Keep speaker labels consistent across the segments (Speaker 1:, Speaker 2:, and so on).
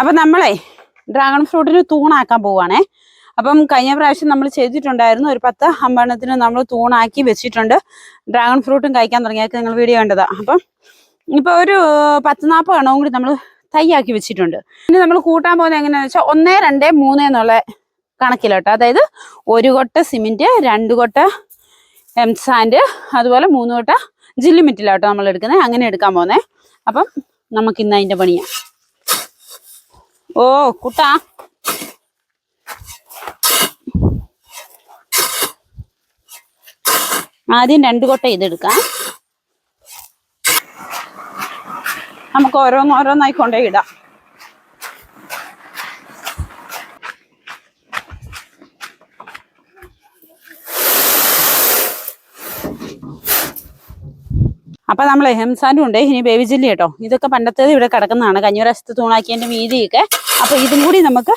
Speaker 1: അപ്പം നമ്മളെ ഡ്രാഗൺ ഫ്രൂട്ടിന് തൂണാക്കാൻ പോവാണേ. അപ്പം കഴിഞ്ഞ പ്രാവശ്യം നമ്മൾ ചെയ്തിട്ടുണ്ടായിരുന്നു ഒരു പത്ത് അമ്പണത്തിന് നമ്മൾ തൂണാക്കി വെച്ചിട്ടുണ്ട്. ഡ്രാഗൺ ഫ്രൂട്ടും കഴിക്കാൻ തുടങ്ങിയൊക്കെ നിങ്ങൾ വീഡിയോ കണ്ടതാണ് അപ്പം ഇപ്പൊ ഒരു പത്ത് നാൽപ്പത് എണ്ണവും കൂടി നമ്മൾ തൈയാക്കി വെച്ചിട്ടുണ്ട്. ഇനി നമ്മൾ കൂട്ടാൻ പോകുന്നത് എങ്ങനെയാണെന്ന് വെച്ചാൽ ഒന്നേ രണ്ട് മൂന്ന് എന്നുള്ള കണക്കിലോട്ടോ. അതായത് ഒരു കൊട്ട സിമെന്റ് രണ്ട് കൊട്ട എം സാൻഡ് അതുപോലെ മൂന്ന് കൊട്ട ജില്ലിമിറ്റിലോട്ടോ നമ്മൾ എടുക്കുന്നത്. അങ്ങനെ എടുക്കാൻ പോകുന്നത് അപ്പം നമുക്ക് ഇന്ന് അതിന്റെ പണിയാ. ഓ കുട്ടാ. ആദ്യം രണ്ടു കൊട്ട ഇതെടുക്കാം. നമുക്ക് ഓരോന്നോരോന്നായി കൊണ്ടേ ഇടാം. അപ്പൊ നമ്മൾ ഹെംസാനും ഉണ്ട്. ഇനി ബേബി ജില്ലി കേട്ടോ ഇതൊക്കെ പണ്ടത്തേത് ഇവിടെ കിടക്കുന്നതാണ്. കഞ്ഞൂരാശത്ത് തൂണാക്കിയതിന്റെ വീതിയൊക്കെ അപ്പൊ ഇതും കൂടി നമുക്ക്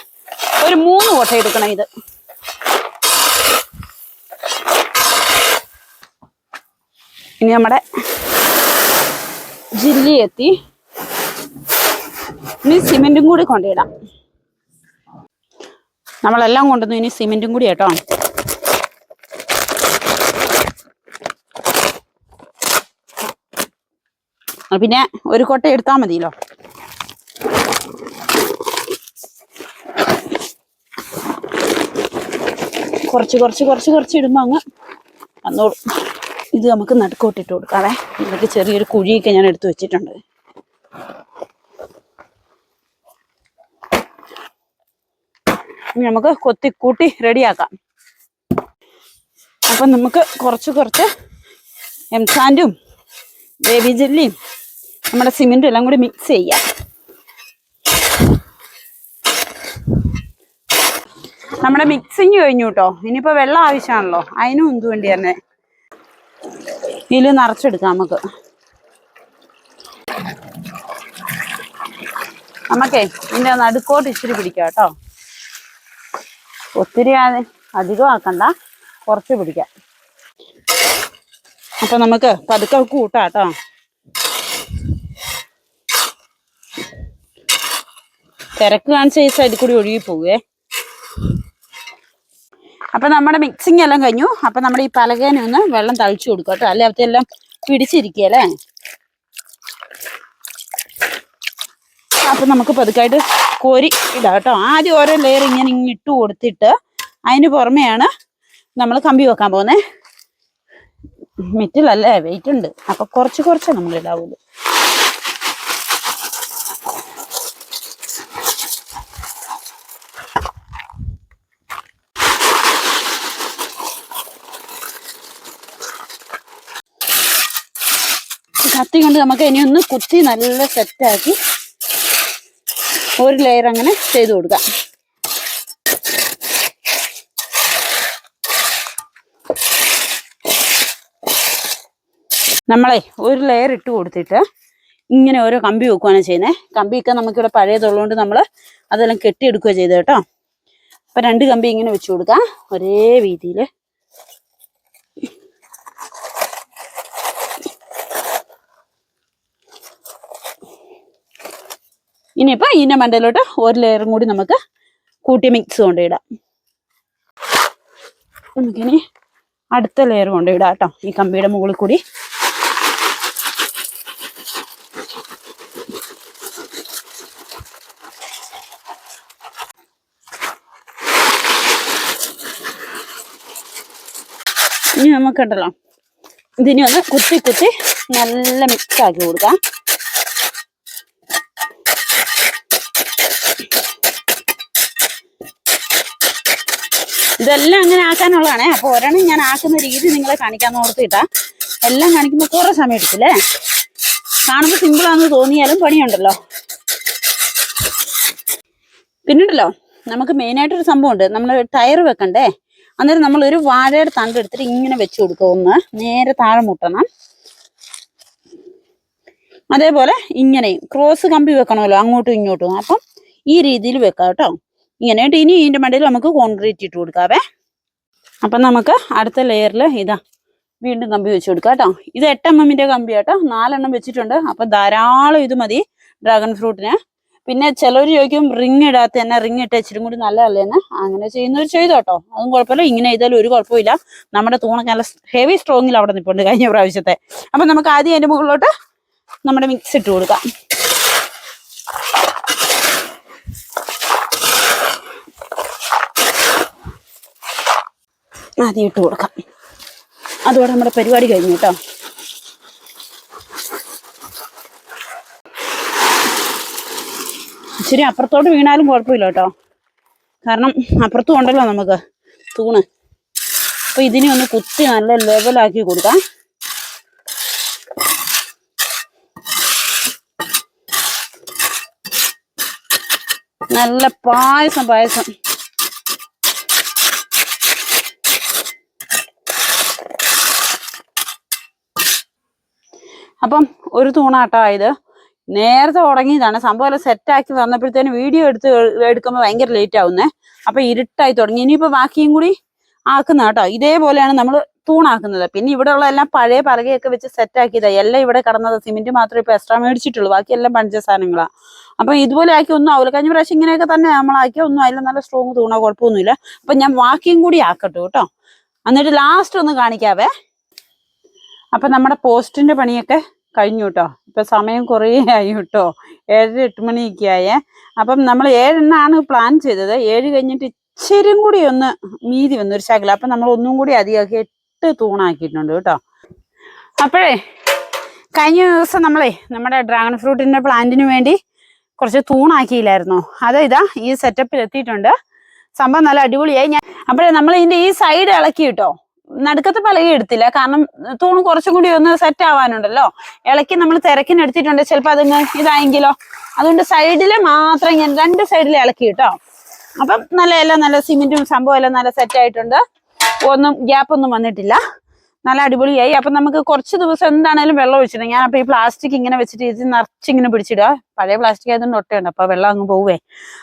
Speaker 1: ഒരു മൂന്ന് കോട്ട എടുക്കണം ഇത്. ഇനി നമ്മുടെ ജില്ലി എത്തി. ഇനി സിമെന്റും കൂടി കൊണ്ടിടാം നമ്മളെല്ലാം കൊണ്ടുവന്നു ഇനി സിമെന്റും കൂടി കേട്ടോ. പിന്നെ ഒരു കൊട്ട എടുത്താൽ മതിയല്ലോ. കുറച്ച് കുറച്ച് കുറച്ച് കുറച്ച് ഇടുമ്പോൾ അങ്ങ് വന്നോളും. ഇത് നമുക്ക് നടുക്കോട്ടിട്ട് കൊടുക്കാവേ. ഇതിലേക്ക് ചെറിയൊരു കുഴിയൊക്കെ ഞാൻ എടുത്തു വെച്ചിട്ടുണ്ട്. നമുക്ക് കൊത്തി കൂട്ടി റെഡിയാക്കാം. അപ്പം നമുക്ക് കുറച്ച് കുറച്ച് എംസാൻഡും ബേബി ജെല്ലിയും നമ്മുടെ സിമെന്റ് എല്ലാം കൂടി മിക്സ് ചെയ്യാം. നമ്മുടെ മിക്സിങ് കഴിഞ്ഞു കേട്ടോ ഇനിയിപ്പോ വെള്ളം ആവശ്യമാണല്ലോ. അതിനും എന്ത് വേണ്ടി തന്നെ? ഇതിൽ നിറച്ചെടുക്കാം നമുക്ക്. നമുക്കേ ഇതിന്റെ നടുക്കോട്ട് ഇച്ചിരി പിടിക്കാം കേട്ടോ ഒത്തിരി അധികം ആക്കണ്ട. കുറച്ച് പിടിക്കാം. അപ്പൊ നമുക്ക് പതുക്കെ കൂട്ടാം കേട്ടോ തിരക്ക് കാണിച്ച ഈ സൈഡിൽ കൂടി ഒഴുകി പോവേ. അപ്പൊ നമ്മുടെ മിക്സിങ് എല്ലാം കഴിഞ്ഞു. അപ്പൊ നമ്മുടെ ഈ പലകേനെ ഒന്ന് വെള്ളം തളിച്ചു കൊടുക്കുക കേട്ടോ. അല്ലെ? അവത്തെല്ലാം പിടിച്ചിരിക്കുകയല്ലേ അപ്പൊ നമുക്ക് പതുക്കായിട്ട് കോരി ഇടാം കേട്ടോ. ആദ്യം ഓരോ ലെയർ ഇങ്ങനെ ഇങ്ങനെ ഇട്ട് കൊടുത്തിട്ട് അതിന് പുറമെയാണ് നമ്മൾ കമ്പി വെക്കാൻ പോകുന്നത് മെറ്റിലല്ലേ വെയിറ്റ് ഉണ്ട്. അപ്പൊ കുറച്ച് കുറച്ച് നമ്മൾ കത്തി കൊണ്ട് നമുക്ക് ഇനി ഒന്ന് കുത്തി നല്ല സെറ്റാക്കി ഒരു ലെയർ അങ്ങനെ ചെയ്ത് കൊടുക്കാം. നമ്മളെ ഒരു ലെയർ ഇട്ട് കൊടുത്തിട്ട് ഇങ്ങനെ ഓരോ കമ്പി വെക്കുകയാണ് ചെയ്യുന്നത് കമ്പിയൊക്കെ നമുക്കിവിടെ പഴയതുള്ളതുകൊണ്ട് നമ്മൾ അതെല്ലാം കെട്ടിയെടുക്കുക ചെയ്തത് കേട്ടോ. അപ്പം രണ്ട് കമ്പി ഇങ്ങനെ വെച്ച് കൊടുക്കാം. ഒരേ വീതിയിൽ ഇനിയിപ്പോ ഇതിന്റെ മണ്ടയിലോട്ട് ഒരു ലെയറും കൂടി നമുക്ക് കൂട്ടി മിക്സ് കൊണ്ടിടാം. നമുക്കിനി അടുത്ത ലെയർ കൊണ്ടിടാം കേട്ടോ. ഈ കമ്പിയുടെ മുകളിൽ കൂടി. ഇനി നമുക്കുണ്ടല്ലോ. ഇതിനെ ഒന്ന് കുത്തി കുത്തി നല്ല മിക്സ് ആക്കി കൊടുക്കാം. ഇതെല്ലാം അങ്ങനെ ആക്കാനുള്ളതാണേ. അപ്പോൾ ഒരെണ്ണം ഞാൻ ആക്കുന്ന രീതി നിങ്ങളെ കാണിക്കാൻ ഓർത്തിട്ടാ. എല്ലാം കാണിക്കുമ്പോൾ കുറേ സമയം എടുക്കില്ലേ? കാണുമ്പോൾ സിമ്പിൾ ആണെന്ന് തോന്നിയാലും പണിയുണ്ടല്ലോ. പിന്നുണ്ടല്ലോ നമുക്ക് മെയിനായിട്ടൊരു സംഭവമുണ്ട് നമ്മൾ ടയർ വെക്കണ്ടേ? അന്നേരം നമ്മൾ ഒരു വാഴയുടെ തണ്ട് എടുത്തിട്ട് ഇങ്ങനെ വെച്ച് കൊടുക്കുക. ഒന്ന് നേരെ താഴെ മുട്ടണം. അതേപോലെ ഇങ്ങനെയും ക്രോസ് കമ്പി വെക്കണമല്ലോ അങ്ങോട്ടും ഇങ്ങോട്ടും. അപ്പം ഈ രീതിയിൽ വെക്കാം കേട്ടോ ഇങ്ങനെയായിട്ട് ഇനി ഇതിന്റെ മണ്ടയിൽ നമുക്ക് കോൺക്രീറ്റ് ഇട്ട് കൊടുക്കാവേ. അപ്പം നമുക്ക് അടുത്ത ലെയറിൽ ഇതാ വീണ്ടും കമ്പി വെച്ച് കൊടുക്കാം കേട്ടോ. ഇത് എട്ട് എം എമ്മിന്റെ കമ്പി കേട്ടോ. നാലെണ്ണം വെച്ചിട്ടുണ്ട്. അപ്പം ധാരാളം ഇത് മതി ഡ്രാഗൺ ഫ്രൂട്ടിന് പിന്നെ ചിലർ ചോദിക്കും റിങ് ഇടാത്ത തന്നെ റിങ് ഇട്ട് ഇച്ചിരി കൂടി നല്ലതല്ലേന്ന് അങ്ങനെ ചെയ്യുന്നവർ ചെയ്തു കേട്ടോ. അതും കുഴപ്പമില്ല. ഇങ്ങനെ ചെയ്താലും ഒരു കുഴപ്പമില്ല നമ്മുടെ തൂണൊക്കെ നല്ല ഹെവി സ്ട്രോങ്ങിൽ അവിടെ നിൽപ്പുണ്ട് കഴിഞ്ഞ പ്രാവശ്യത്തെ. അപ്പം നമുക്ക് ആദ്യം അതിന്റെ മുകളിലോട്ട് നമ്മുടെ മിക്സ് ഇട്ട് കൊടുക്കാം. ആദ്യം ഇട്ട് കൊടുക്കാം. അതോടെ നമ്മുടെ പരിപാടി കഴിഞ്ഞു കേട്ടോ. ഇച്ചിരി അപ്പുറത്തോട്ട് വീണാലും കുഴപ്പമില്ല കേട്ടോ. കാരണം അപ്പുറത്തും ഉണ്ടല്ലോ നമുക്ക് തൂണ്. അപ്പൊ ഇതിനെ ഒന്ന് കുത്തി നല്ല ലെവലാക്കി കൊടുക്കാം. നല്ല പായസം പായസം. അപ്പം ഒരു തൂണാട്ടോ ഇത്. നേരത്തെ തുടങ്ങിയതാണ്. സംഭവം എല്ലാം സെറ്റാക്കി വന്നപ്പോഴത്തേന് വീഡിയോ എടുത്ത് എടുക്കുമ്പോൾ ഭയങ്കര ലേറ്റ് ആവുന്നേ. അപ്പം ഇരുട്ടായി തുടങ്ങി. ഇനിയിപ്പോൾ ബാക്കിയും കൂടി ആക്കുന്ന കേട്ടോ. ഇതേപോലെയാണ് നമ്മൾ തൂണാക്കുന്നത്. പിന്നെ ഇവിടെ ഉള്ള എല്ലാം പഴയ പലകയൊക്കെ വെച്ച് സെറ്റാക്കിയതാണ് എല്ലാം ഇവിടെ കിടന്നത് സിമെന്റ് മാത്രമേ ഇപ്പൊ എക്സ്ട്രാ മേടിച്ചിട്ടുള്ളൂ. ബാക്കി എല്ലാം പണിച്ച സാധനങ്ങളാണ് അപ്പൊ ഇതുപോലെ ആക്കി ഒന്നും ആവില്ല കഴിഞ്ഞ പ്രാവശ്യം ഇങ്ങനെയൊക്കെ തന്നെ നമ്മളാക്കി ഒന്നും അതിൽ നല്ല സ്ട്രോങ് തൂണോ കുഴപ്പമൊന്നുമില്ല. അപ്പം ഞാൻ ബാക്കിയും കൂടി ആക്കട്ടു കേട്ടോ. എന്നിട്ട് ലാസ്റ്റ് ഒന്ന് കാണിക്കാവേ. അപ്പം നമ്മുടെ പോസ്റ്റിന്റെ പണിയൊക്കെ കഴിഞ്ഞു കേട്ടോ ഇപ്പൊ സമയം കുറേ ആയി കേട്ടോ ഏഴര എട്ട് മണിയൊക്കെ ആയേ. അപ്പം നമ്മൾ ഏഴെണ്ണാണ് പ്ലാൻ ചെയ്തത്. ഏഴ് കഴിഞ്ഞിട്ട് ഇച്ചിരി കൂടി ഒന്ന് മീതി വന്നു ഒരു ശകലം. അപ്പൊ നമ്മൾ ഒന്നും കൂടി അധികമാക്കി എട്ട് തൂണാക്കിയിട്ടുണ്ട് കേട്ടോ. അപ്പോഴേ കഴിഞ്ഞ ദിവസം നമ്മളെ നമ്മുടെ ഡ്രാഗൺ ഫ്രൂട്ടിന്റെ പ്ലാന്റിന് വേണ്ടി കുറച്ച് തൂണാക്കിയില്ലായിരുന്നു? അത് ഇതാ ഈ സെറ്റപ്പിൽ എത്തിയിട്ടുണ്ട്. സംഭവം നല്ല അടിപൊളിയായി. ഞാൻ അപ്പോഴേ നമ്മൾ ഇതിന്റെ ഈ സൈഡ് ഇളക്കി കേട്ടോ. നടുക്കത്തെ പലക എടുത്തില്ല. കാരണം തൂണ് കുറച്ചും കൂടി ഒന്ന് സെറ്റ് ആവാനുണ്ടല്ലോ. ഇളക്കി നമ്മൾ തിരക്കിനെടുത്തിട്ടുണ്ട്. ചിലപ്പോൾ അതിന് ഇതായെങ്കിലോ. അതുകൊണ്ട് സൈഡിൽ മാത്രം ഞാൻ രണ്ട് സൈഡിൽ ഇളക്കി കേട്ടോ അപ്പം നല്ല എല്ലാം നല്ല സിമെന്റും സംഭവം എല്ലാം നല്ല സെറ്റ് ആയിട്ടുണ്ട്. ഒന്നും ഗ്യാപ്പ് ഒന്നും വന്നിട്ടില്ല. നല്ല അടിപൊളിയായി. അപ്പൊ നമുക്ക് കുറച്ച് ദിവസം എന്താണേലും വെള്ളം ഒഴിച്ചിടും. ഞാൻ അപ്പൊ ഈ പ്ലാസ്റ്റിക് ഇങ്ങനെ വെച്ചിട്ട് ഇത് നിറച്ചിങ്ങനെ പിടിച്ചിടുക പഴയ പ്ലാസ്റ്റിക് ആയതുകൊണ്ട് ഒട്ടയുണ്ട്. അപ്പൊ വെള്ളം അങ്ങ് പോവേ.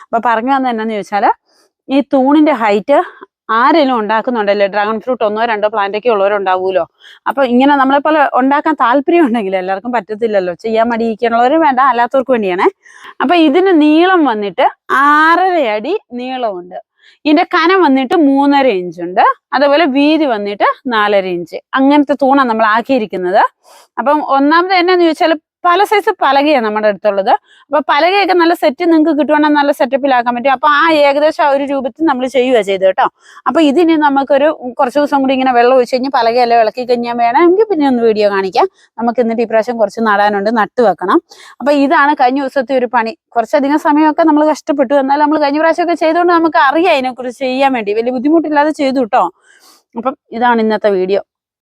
Speaker 1: അപ്പൊ പറഞ്ഞു വന്നത് എന്നാന്ന് ചോദിച്ചാൽ ഈ തൂണിന്റെ ഹൈറ്റ് ആരെങ്കിലും ഉണ്ടാക്കുന്നുണ്ടല്ലേ? ഡ്രാഗൺ ഫ്രൂട്ട് ഒന്നോ രണ്ടോ പ്ലാന്റ് ഒക്കെ ഉള്ളവരുണ്ടാവുമല്ലോ അപ്പൊ ഇങ്ങനെ നമ്മളെ പോലെ ഉണ്ടാക്കാൻ താല്പര്യം ഉണ്ടെങ്കിൽ എല്ലാവർക്കും പറ്റത്തില്ലല്ലോ. ചെയ്യാൻ മടിയിക്കാനുള്ളവരും വേണ്ട അല്ലാത്തവർക്ക് വേണ്ടിയാണേ. അപ്പൊ ഇതിന് നീളം വന്നിട്ട് ആറര അടി നീളമുണ്ട്. ഇതിന്റെ കനം വന്നിട്ട് മൂന്നര ഇഞ്ച് ഉണ്ട്. അതുപോലെ വീതി വന്നിട്ട് നാലര ഇഞ്ച് അങ്ങനത്തെ തൂണാണ് നമ്മൾ ആക്കിയിരിക്കുന്നത്. അപ്പം ഒന്നാമത് എന്നാന്ന് ചോദിച്ചാൽ പല സൈസ് പലകയാണ് നമ്മുടെ അടുത്തുള്ളത്. അപ്പൊ പലകയൊക്കെ നല്ല സെറ്റ് നിങ്ങൾക്ക് കിട്ടുവാണെങ്കിൽ നല്ല സെറ്റപ്പിലാക്കാൻ പറ്റും. അപ്പൊ ആ ഏകദേശം ആ ഒരു രൂപത്തിൽ നമ്മൾ ചെയ്യുക ചെയ്ത് കേട്ടോ. അപ്പൊ ഇതിന് നമുക്കൊരു കുറച്ച് ദിവസം കൂടി ഇങ്ങനെ വെള്ളം ഒഴിച്ച് കഴിഞ്ഞ് പലകയെല്ലാം ഇളക്കി കഴിഞ്ഞാൽ വേണമെങ്കിൽ പിന്നെ ഒന്ന് വീഡിയോ കാണിക്കാം. നമുക്ക് എന്നിട്ട് ഇപ്രാവശ്യം കുറച്ച് നടാനുണ്ട് നട്ട് വെക്കണം. അപ്പൊ ഇതാണ് കഴിഞ്ഞ ദിവസത്തെ ഒരു പണി. കുറച്ചധികം സമയമൊക്കെ നമ്മൾ കഷ്ടപ്പെട്ടു. എന്നാലും നമ്മൾ കഴിഞ്ഞ പ്രാവശ്യമൊക്കെ ചെയ്തുകൊണ്ട് നമുക്ക് അറിയാം അതിനെക്കുറിച്ച് ചെയ്യാൻ വേണ്ടി. വലിയ ബുദ്ധിമുട്ടില്ലാതെ ചെയ്തു കേട്ടോ. അപ്പം ഇതാണ് ഇന്നത്തെ വീഡിയോ